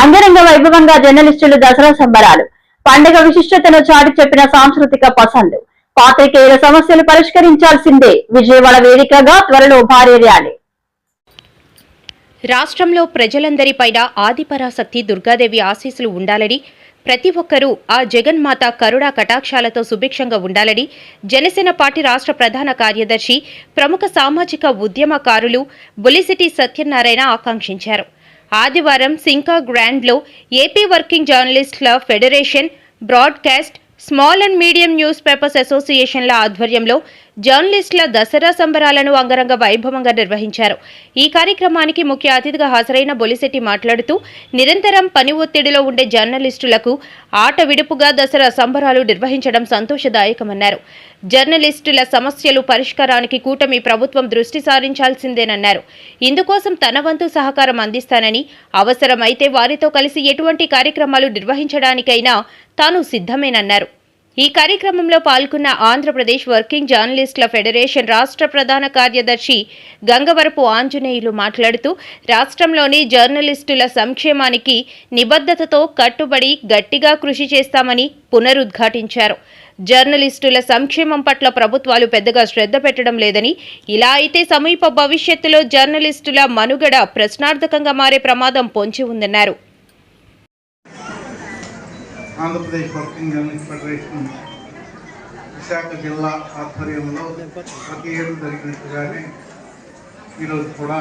అంగరంగ వైభవంగా జర్నలిస్టులు దసరా సంబరాలు. పండుగ విశిష్టతను చాటి చెప్పిన సాంస్కృతిక పసందు. పాత్రికేయుల సమస్యలు పరిష్కరించాల్సిందే. విజయవాడ వేదికగా త్వరలో భారీ ర్యాలీ. రాష్ట్రంలో ప్రజలందరిపైన ఆదిపరాశక్తి దుర్గాదేవి ఆశీస్సులు ఉండాలని ప్రతి ఒక్కరూ ఆ జగన్మాత కరుణా కటాక్షాలతో సుభిక్షంగా ఉండాలని జనసేన పార్టీ రాష్ట్ర ప్రధాన కార్యదర్శి ప్రముఖ సామాజిక ఉద్యమకారులు బులిసిటీ సత్యనారాయణ ఆకాంక్షించారు. ఆదివారం సింకా గ్రాండ్లో ఏపీ వర్కింగ్ జర్నలిస్టుల federation broadcast small and medium newspapers అసోసియేషన్ల ఆధ్వర్యంలో జర్నలిస్టుల దసరా సంబరాలను అంగరంగ వైభవంగా నిర్వహించారు. ఈ కార్యక్రమానికి ముఖ్య అతిథిగా హాజరైన బొలిశెట్టి మాట్లాడుతూ నిరంతరం పని ఒత్తిడిలో ఉండే జర్నలిస్టులకు ఆట విడుపుగా దసరా సంబరాలు నిర్వహించడం సంతోషదాయకమన్నారు. జర్నలిస్టుల సమస్యలు పరిష్కారానికి కూటమి ప్రభుత్వం దృష్టి సారించాల్సిందేనన్నారు. ఇందుకోసం తన వంతు సహకారం అందిస్తానని అవసరమైతే వారితో కలిసి ఎటువంటి కార్యక్రమాలు నిర్వహించడానికైనా తాను సిద్ధమేనన్నారు. ఈ కార్యక్రమంలో పాల్గొన్న ఆంధ్రప్రదేశ్ వర్కింగ్ జర్నలిస్టుల ఫెడరేషన్ రాష్ట్ర ప్రధాన కార్యదర్శి గంగవరపు ఆంజనేయులు మాట్లాడుతూ రాష్ట్రంలోని జర్నలిస్టుల సంక్షేమానికి నిబద్ధతతో కట్టుబడి గట్టిగా కృషి చేస్తామని పునరుద్ఘాటించారు. జర్నలిస్టుల సంక్షేమం పట్ల ప్రభుత్వాలు పెద్దగా శ్రద్ధ పెట్టడం లేదని ఇలా అయితే సమీప భవిష్యత్తులో జర్నలిస్టుల మనుగడ ప్రశ్నార్థకంగా మారే ప్రమాదం పొంచి ఉందన్నారు. Andhra Pradesh working journalist federation Visakha జిల్లా ఆధ్వర్యంలో ప్రతి ఏడు జరిగినట్టుగానే ఈరోజు కూడా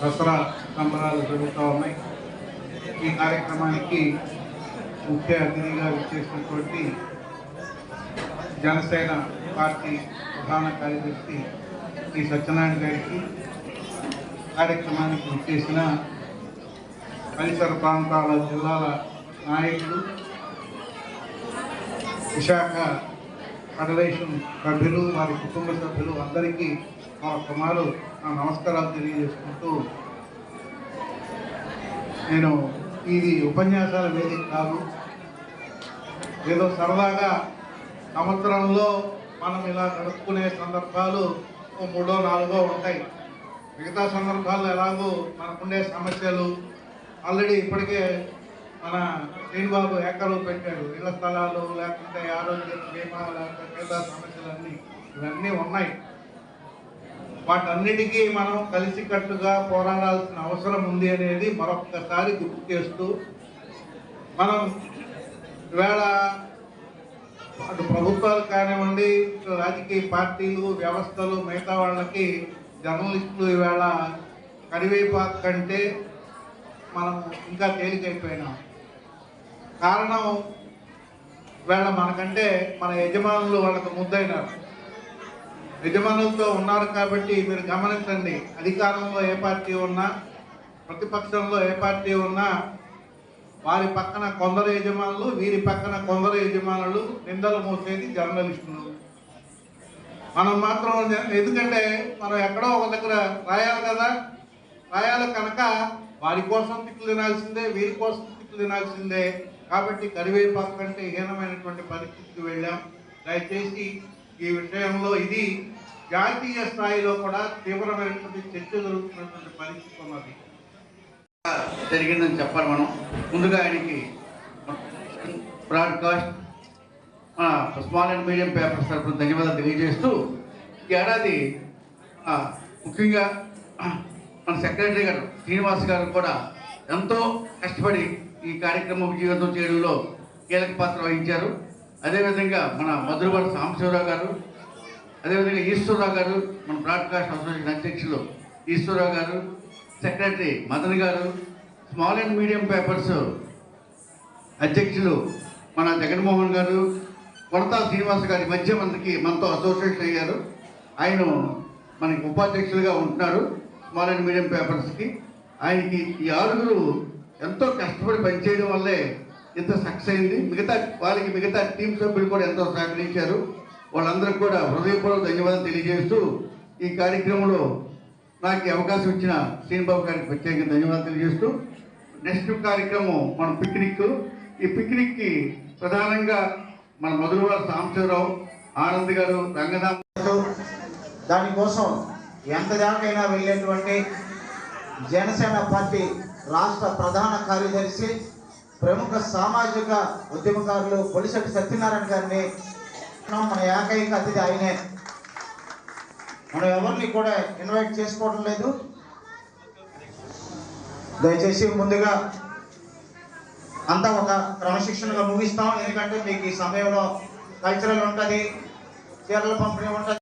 దసరా సంబరాలు జరుగుతూ ఉన్నాయి. ఈ కార్యక్రమానికి ముఖ్య అతిథిగా విచ్చేసినటువంటి జనసేన పార్టీ ప్రధాన కార్యదర్శి శ్రీ సత్యనారాయణ గారికి కార్యక్రమానికి విచ్చేసిన పరిసర ప్రాంతాల జిల్లాల నాయకులు విశాఖ ఫెడరేషన్ సభ్యులు వారి కుటుంబ సభ్యులు అందరికీ మా కుమారు నా నమస్కారాలు తెలియజేసుకుంటూ నేను ఇది ఉపన్యాసాల వేదిక కాదు. ఏదో సరదాగా సంవత్సరంలో మనం ఇలా గడుపుకునే సందర్భాలు మూడో నాలుగో ఉంటాయి. మిగతా సందర్భాల్లో ఎలాగో మనకుండే సమస్యలు ఆల్రెడీ ఇప్పటికే మన శ్రీనిబాబు ఎక్కడో పెట్టాడు? ఇళ్ళ స్థలాలు లేకుంటే ఆరోగ్య బీమా లేకపోతే మిగతా సమస్యలన్నీ ఇవన్నీ ఉన్నాయి. వాటన్నిటికీ మనం కలిసికట్టుగా పోరాడాల్సిన అవసరం ఉంది అనేది మరొక్కసారి గుర్తు చేస్తూ మనం ఈవేళ అటు ప్రభుత్వాలు కానివ్వండి రాజకీయ పార్టీలు వ్యవస్థలు మిగతా వాళ్ళకి జర్నలిస్టులు ఈవేళ కరివేపాకు కంటే మనం ఇంకా తేలికైపోయినాం. కారణం వీళ్ళ మనకంటే మన యజమానులు వాళ్ళకు ముద్దైనారు యజమానులతో ఉన్నారు కాబట్టి మీరు గమనించండి. అధికారంలో ఏ పార్టీ ఉన్నా ప్రతిపక్షంలో ఏ పార్టీ ఉన్నా వారి పక్కన కొందరు యజమానులు వీరి పక్కన కొందరు యజమానులు నిందలు మోసేది జర్నలిస్టులు. మనం మాత్రం ఎందుకంటే మనం ఎక్కడో ఒక దగ్గర రాయాలి కదా. రాయాలి కనుక వారి కోసం తిట్లు తినాల్సిందే వీరి కోసం తినాల్సిందే కాబట్టి కరివేపాకు కంటే హీనమైనటువంటి పరిస్థితికి వెళ్ళాం. దయచేసి ఈ విషయంలో ఇది జాతీయ స్థాయిలో కూడా తీవ్రమైనటువంటి చర్చ జరుగుతున్నటువంటి పరిస్థితి ఉన్నది. జరిగిందని చెప్పాలి మనం. ముందుగా ఆయనకి broadcast small and medium papers తరఫున ధన్యవాదాలు తెలియజేస్తూ ఈ ఏడాది ముఖ్యంగా మన సెక్రటరీ గారు శ్రీనివాస్ గారు కూడా ఎంతో కష్టపడి ఈ కార్యక్రమం విజయవంతం చేయడంలో కీలక పాత్ర వహించారు. అదేవిధంగా మన మధురవాడ సాంబశివరావు గారు అదేవిధంగా ఈశ్వరరావు గారు మన బ్రాడ్కాస్ట్ అసోసియేషన్ అధ్యక్షులు ఈశ్వరరావు గారు సెక్రటరీ మదన్ గారు స్మాల్ అండ్ మీడియం పేపర్స్ అధ్యక్షులు మన జగన్మోహన్ గారు కొడతా శ్రీనివాస్ గారి మధ్య మనకి మనతో అసోసియేషన్ అయ్యారు. ఆయన మనకి ఉపాధ్యక్షులుగా ఉంటున్నారు స్మాల్ అండ్ మీడియం పేపర్స్కి. ఆయనకి ఈ ఆరుగురు ఎంతో కష్టపడి పనిచేయడం వల్లే ఇంత సక్సెస్ అయింది. మిగతా వాళ్ళకి మిగతా టీం సభ్యులు కూడా ఎంతో సహకరించారు. వాళ్ళందరికీ కూడా హృదయపూర్వక ధన్యవాదాలు తెలియజేస్తూ ఈ కార్యక్రమంలో నాకు అవకాశం ఇచ్చిన శ్రీనిబాబు గారికి ప్రత్యేకంగా ధన్యవాదాలు తెలియజేస్తూ నెక్స్ట్ కార్యక్రమం మన పిక్నిక్ ఈ పిక్నిక్కి ప్రధానంగా మన మధురవాడ సాంబశివరావు ఆనంద్ గారు రంగనాథ్ దానికోసం ఎంత దాకైనా వెళ్ళేటువంటి జనసేన పార్టీ రాష్ట్ర ప్రధాన కార్యదర్శి ప్రముఖ సామాజిక ఉద్యమకారులు పొలిశెట్టి సత్యనారాయణ గారిని మన ఏకైక అతిథి ఆయనే. మనం ఎవరిని కూడా ఇన్వైట్ చేసుకోవడం లేదు. దయచేసి ముందుగా అంతా ఒక క్రమశిక్షణగా ముగిస్తాం. ఎందుకంటే మీకు ఈ సమయంలో కల్చరల్ ఉంటుంది చీరల పంపిణీ ఉంటుంది.